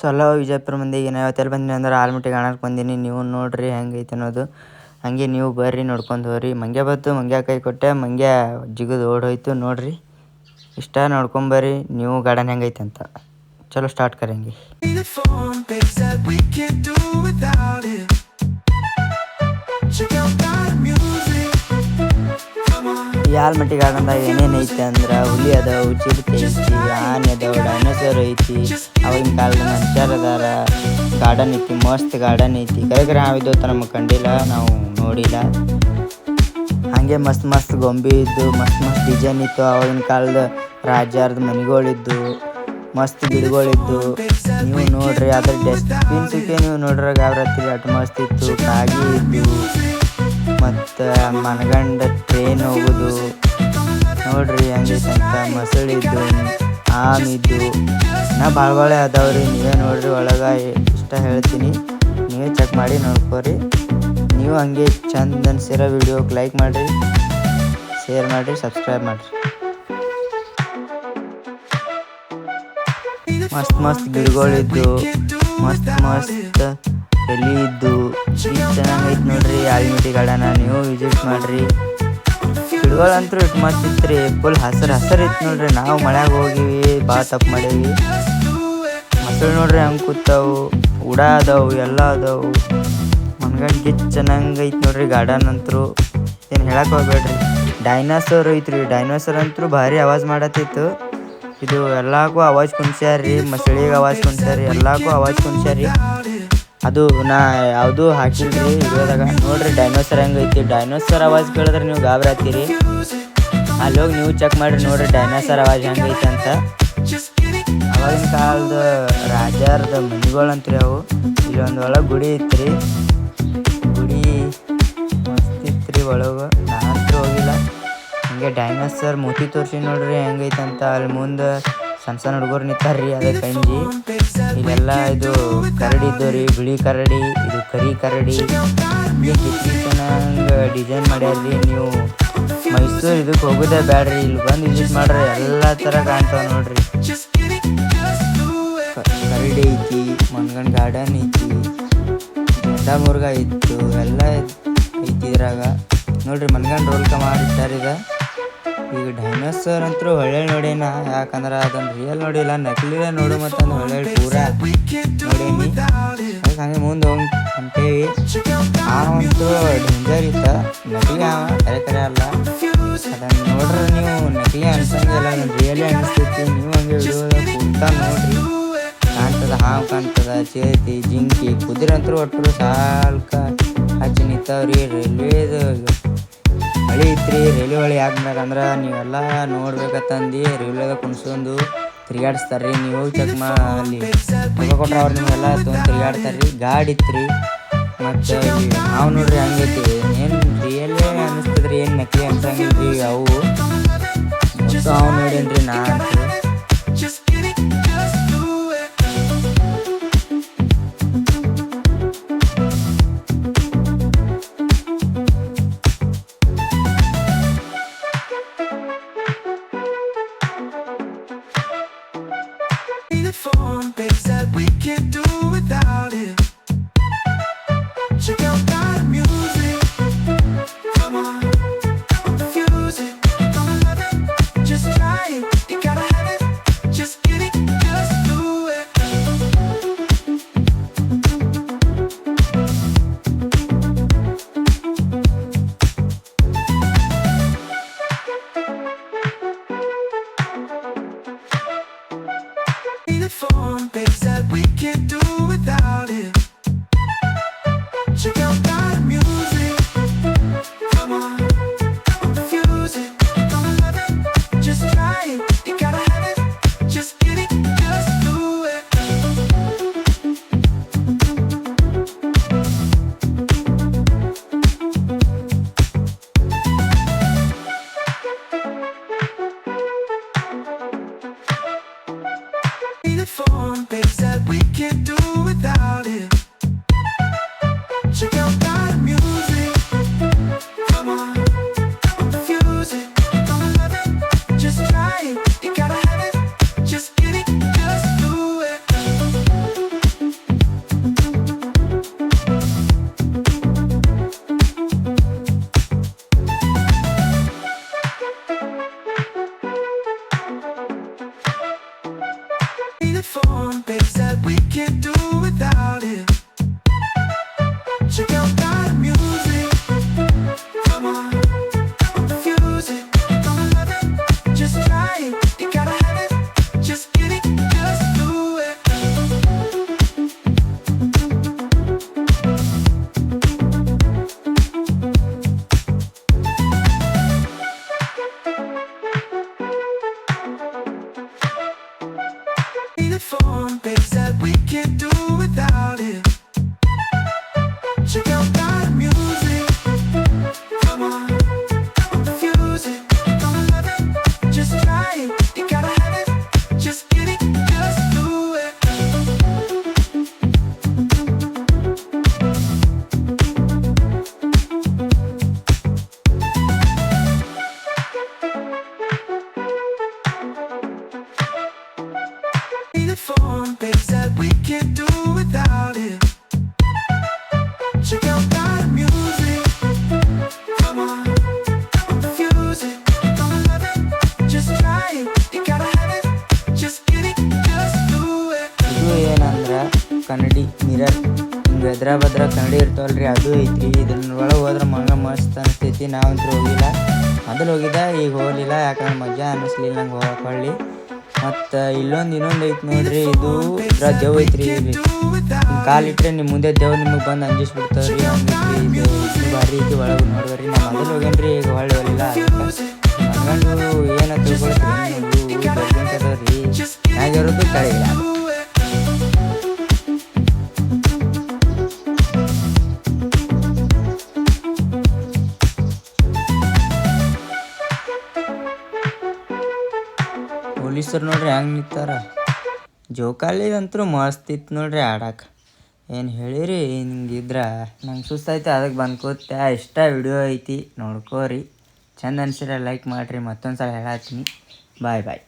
So Vijayapura ಮಂದಿ. ನಾವು ಇವತ್ತೆಲ್ಲಿ ಬಂದೀನಿ ಅಂದ್ರೆ ಆಲ್ಮಟ್ಟಿ ಕಾಣಕ್ಕೆ ಬಂದೀನಿ. ನೀವು ನೋಡ್ರಿ ಹೆಂಗೈತೆ ಅನ್ನೋದು. ಹಂಗೆ ನೀವು ಬರ್ರಿ ನೋಡ್ಕೊಂಡು ಹೋಗ್ರಿ. ಮಂಗ್ಯ ಬತ್ತು ಮಂಗ್ಯ ಕೈ ಕೊಟ್ಟೆ. ಮಂಗ್ಯ ಜಿಗಿದು ಓಡೋಯ್ತು. ನೋಡ್ರಿ. ಇಷ್ಟ ನೋಡ್ಕೊಂಬರ್ರಿ ನೀವು ಗಾರ್ಡನ್ ಹೆಂಗೈತೆ ಅಂತ. ಚಲೋ ಸ್ಟಾರ್ಟ್ ಕರಂಗಿ. Check. ಆಲ್ಮಟ್ಟಿ ಗಾರ್ಡನ್ದಾಗ ಏನೇನು ಐತೆ ಅಂದ್ರೆ ಹುಲಿ ಅದಾವು ಚಿರತೆ ಐತಿ, ಆನೆ ಅದಾವು ಡೈನೋಸರ್ ಐತಿ. ಅವಾಗಿನ ಕಾಲದ ಮನುಷ್ಯರು ಅದಾರ ಗಾರ್ಡನ್ ಐತಿ, ಮಸ್ತ್ ಗಾರ್ಡನ್ ಐತಿ. ಕರೆಕರೆ ನಾವಿದ್ದು ನಮಗೆ ಕಂಡಿಲ್ಲ, ನಾವು ನೋಡಿಲ್ಲ. ಹಾಗೆ ಮಸ್ತ್ ಮಸ್ತ್ ಗೊಂಬೆ ಇದ್ದು, ಮಸ್ತ್ ಮಸ್ತ್ ಡಿಸೈನ್ ಇತ್ತು. ಅವಾಗಿನ ಕಾಲದ ರಾಜಾರದ ಮನೆಗಳಿದ್ದು, ಮಸ್ತ್ ಗಿಡಗಳಿದ್ದು. ನೀವು ನೋಡ್ರಿ ಅದ್ರ ಡಸ್ಟ್ಬಿನ್ಸಕ್ಕೆ ನೀವು ನೋಡ್ರಿ ಹತ್ತಿರ ಅಟ್ ಮಸ್ತ್ ಇತ್ತು, ಕಾಗಿ ಇದ್ದು. ಮತ್ತು ಮನಗಂಡ ಟ್ರೈನ್ ಹೋಗೋದು. ನೋಡ್ರಿ ಹಂಗಿತ್ತಂತ ಮಸಳಿದ್ದು ಆಮಿದ್ದು ನಾ ಭಾಳ ಭಾಳ ಅದಾವ್ರಿ, ನೀವೇ ನೋಡ್ರಿ ಒಳಗೆ ಇಷ್ಟ ಹೇಳ್ತೀನಿ. ನೀವೇ ಚೆಕ್ ಮಾಡಿ ನೋಡ್ಕೋರಿ. ನೀವು ಹಂಗೆ ಚಂದ ಸೇರೋ ವಿಡಿಯೋಗೆ ಲೈಕ್ ಮಾಡಿರಿ ಶೇರ್ ಮಾಡಿರಿ ಸಬ್ಸ್ಕ್ರೈಬ್ ಮಾಡಿರಿ. ಮಸ್ತ್ ಮಸ್ತ್ ಗಿಡಗಳಿದ್ದು, ಮಸ್ತ್ ಮಸ್ತ್ ಎಲಿ ಇದ್ದು ಇದು ಚೆನ್ನಾಗೈತೆ ನೋಡ್ರಿ ಆಲ್ಮಿಟಿ ಗಾರ್ಡನ ನೀವು ವಿಸಿಟ್ ಮಾಡ್ರಿ. ಗಿಡಗಳಂತೂ ಇಟ್ಟು ಮಸ್ತ್ ರೀ ಫುಲ್ ಹಸಿರು ಹಸಿರು ಇತ್ತು ನೋಡ್ರಿ. ನಾವು ಮಳೆಗೆ ಹೋಗಿವಿ, ಭಾಳ ತಪ್ಪು ಮಾಡೀವಿ. ಮಕ್ಕಳು ನೋಡ್ರಿ ಹಂಗೆ ಕೂತಾವು ಉಡ ಅದಾವು, ಎಲ್ಲ ಅದಾವು. ಮನ್ಗಂಡ್ ಗಿಚ್ ಚೆನ್ನಾಗಿ ಐತಿ ನೋಡ್ರಿ ಗಾರ್ಡನ್ ಅಂತೂ. ಏನು ಹೇಳಕ್ಕೆ ಹೋಗ್ಬೇಡ್ರಿ. ಡೈನಾಸೋರ್ ಐತ್ರಿ ಡೈನೋಸರ್ ಅಂತೂ ಭಾರಿ ಆವಾಜ್ ಮಾಡತ್ತಿತ್ತು. ಇದು ಎಲ್ಲಕ್ಕೂ ಆವಾಜ್ ಕುಣ್ಸ್ಯಾರ್ರಿ ಮಸಳಿಗೆ ಆವಾಜ್ ಕುಣ್ಸ್ಯಾರ್ರಿ ಎಲ್ಲಕ್ಕೂ ಆವಾಜ್ ಕುಣ್ಸ್ಯಾರಿ ಅದು ನಾ ಯಾವುದು ಹಾಕಿಲ್ರಿ ಇರೋದಾಗ ನೋಡ್ರಿ ಡೈನೋಸರ್ ಹೆಂಗೈತಿ ಡೈನೋಸರ್ ಅವಾಜ್ ಕೇಳಿದ್ರೆ ನೀವು ಗಾಬರಿ ಆಗ್ತೀರಿ ಅಲ್ಲೋಗಿ ನೀವು ಚೆಕ್ ಮಾಡ್ರಿ ನೋಡ್ರಿ ಡೈನೋಸರ್ ಅವಾಜ್ ಹೆಂಗೈತೆ ಅಂತ. ಅವಾಗಿನ ಕಾಲದ ರಾಜಾರ್ದ ಮನೆಗಳಂತ್ರಿ ಅವು. ಇಲ್ಲಿ ಒಂದು ಒಳಗೆ ಗುಡಿ ಇತ್ತು ಗುಡಿ ಮಸ್ತ್ ಇತ್ರಿ ಒಳಗೆ. ನಾನಂತೂ ಹೋಗಿಲ್ಲ. ಹಂಗೆ ಡೈನೋಸರ್ ಮೂತಿ ತೋರಿಸಿ ನೋಡ್ರಿ ಹೆಂಗೈತೆ ಅಂತ ಅಲ್ಲಿ ಮುಂದೆ ಸಣ್ಣ ಸಣ್ಣ ಹುಡುಗರು ನಿಂತಾರ್ರಿ ಅದೇ ಕಂಜಿ ಇಲ್ಲೆಲ್ಲ ಇದು ಕರಡಿ ಇದ್ದು ರೀ ಬಿಳಿ ಕರಡಿ, ಇದು ಕರಿ ಕರಡಿ. ಚೆನ್ನಾಗಿ ಡಿಸೈನ್ ಮಾಡ್ಯಾರ್ರಿ ನೀವು. ಮೈಸೂರು ಇದಕ್ಕೆ ಹೋಗೋದೇ ಬ್ಯಾಡ್ರಿ, ಇಲ್ಲಿ ಬಂದು ವಿಸಿಟ್ ಮಾಡ್ರಿ ಎಲ್ಲ ಥರ ಕಾಣ್ತಾವ ನೋಡ್ರಿ. ಕರಡಿ ಐತಿ ಮನ್ಗಂಡ್ ಗಾರ್ಡನ್ ಐತಿ ಮುರ್ಗ ಇತ್ತು ಎಲ್ಲ ಐತಿ ಇದ್ರಾಗ. ನೋಡ್ರಿ ಮನ್ಗಂಡ್ ರೋಲ್ ಕಮಾಡಿದ್ದಾರೆ ಈಗ ಡೈನೋಸರ್ ಅಂತೂ ಹೊಳೆ ನೋಡೇನ ಯಾಕಂದ್ರೆ ಅದನ್ನ ರಿಯಲ್ ನೋಡಿಲ್ಲ ನಕಲಿ ನೋಡು ಮತ್ತೆ ಹೊಳೆ ಪೂರ. ಅದಕ್ಕೆ ಹಂಗೆ ಮುಂದೆ ಹೋಗಿ ಹೊಂಟೇವಿ. ಅವಂತೂ ಡೇಂಜರ್ ಇತ್ತ. ನಕಲಿ ಅವ, ಕರೆ ಕರೆ ಅಲ್ಲ. ಅದನ್ನ ನೋಡ್ರಿ ನೀವು, ನಕಲಿ ಅನ್ಸಂಗಿಲ್ಲ ರಿಯಲಿ ಅನಿಸ್ತೈತಿ ನೀವು ಹಂಗೆ ವಿಡಿಯೋದಾಗ ಕೂತಾ ನೋಡ್ರಿ. ಕಾಣ್ತದ, ಹಾವು ಕಾಣ್ತದ, ಚೇತಿ, ಜಿಂಕಿ, ಕುದುರೆ ಅಂತೂ ಒಟ್ಟರು ಸಾಲ್ಕ ಹಚ್ಚಿ ನಿಂತವ್ರಿ. ರೈಲ್ವೇದು ಹಳಿ ಇತ್ರಿ ರೈಲ್ವೆ ಹಳಿ ಯಾಕಂದ್ರೆ ಅಂದ್ರೆ ನೀವೆಲ್ಲ ನೋಡ್ಬೇಕಂತಂದು ರೈಲ್ವೆದಾಗ ಕುಣಿಸ್ಕೊಂಡು ತಿರ್ಗಾಡಿಸ್ತಾರ್ರಿ ನೀವು ಹೋಗಿ ಚೆಕ್ ಮಾ ಅಲ್ಲಿ ಕೊಟ್ರೆ ಅವ್ರು ನಿಮ್ಗೆಲ್ಲ ತೊಗೊಂಡು ತಿರ್ಗಾಡ್ತಾರ್ರಿ ಗಾಡಿ ಇತ್ರಿ, ಮತ್ತು ನಾವು ನೋಡ್ರಿ ಹಂಗೈತಿ ಏನು ರಿಯಲ್ಲೇ ಅನಿಸ್ತದ್ರಿ ಏನು ನಕಲಿ ಅನ್ಸಂಗಿಲ್ರಿ ಅವು. ಅವು ನೋಡೇನ್ರಿ ನಾ Check out for that we can't do without it. The baby said we can't do without it. The phone, that we can't do without it. Check out that music. Come on, confuse it. Don't love it, just try it. You gotta have it, just get it, just do it. ಇದು ಏನಂದ್ರೆ ಕನ್ನಡಿ mirror ಹಿಂಗೆ ಎದ್ರ ಬದ್ರ ಕನ್ನಡಿ ಇರ್ತಾವಲ್ರಿ ಅದು ಐತ್ರಿ ಇದ್ರ ಒಳಗೆ ಹೋದ್ರೆ ಮಂಗ ಮಸ್ತ್ ಅನಿಸ್ತೈತಿ ನಾವಂತೂ ಹೋಗಿಲ್ಲ ಮೊದಲು ಹೋಗಿದ್ದ ಈಗ ಹೋಗಲಿಲ್ಲ ಯಾಕಂದ್ರೆ ಮಜಾ ಅನ್ನಿಸ್ಲಿಲ್ಲ ನಂಗೆ ಹೊಳ್ಳಿ ಮತ್ತು ಇಲ್ಲೊಂದು ಇನ್ನೊಂದು ಐತ್ ನೋಡ್ರಿ, ಇದು ಇದ್ರ ದೇವ್ ಐತ್ರಿ ಇಲ್ಲಿ ಕಾಲಿಟ್ರೆ ನಿಮ್ಮ ಮುಂದೆ ದೇವ್ ನಿಮಗೆ ಬಂದು ಅಂಜಿಸ್ಬಿಡ್ತಾವ್ರಿ. ಇದು ಭಾರಿ ಐತಿ ಒಳಗೆ ನೋಡ್ರಿ ನಾ ಮೊದಲು ಹೋಗೇನ್ರಿ ಈಗ ಹೊಳ್ಳಿ ಹೋಗಲಿಲ್ಲ ಮನ್ಗಂಡು ಏನ ತಿಳ್ಕೊಳ್ತೀವಿ ನೀವು ಬೆಳ್ಕೊಂತದವ್ರಿ ಪೊಲೀಸರು ನೋಡ್ರಿ ಹೆಂಗೆ ನಿಂತಾರ. ಜೋಕಾಲಿದಂತೂ ಮಸ್ತ್ ಇತ್ತು ನೋಡ್ರಿ ಆಡಕ್ಕೆ ಏನು ಹೇಳಿರಿ ಹಿಂಗಿದ್ರೆ ನಂಗೆ ಸುಸ್ತಾಯ್ತು ಅದಕ್ಕೆ ಬಂದು ಕೂತೆ. ಇಷ್ಟ ವಿಡಿಯೋ ಐತಿ, ನೋಡ್ಕೋರಿ. ಚಂದ ಅನ್ಸಿರ ಲೈಕ್ ಮಾಡಿರಿ ಮತ್ತೊಂದು ಸಲ ಹೇಳತ್ತೀನಿ. ಬಾಯ್ ಬಾಯ್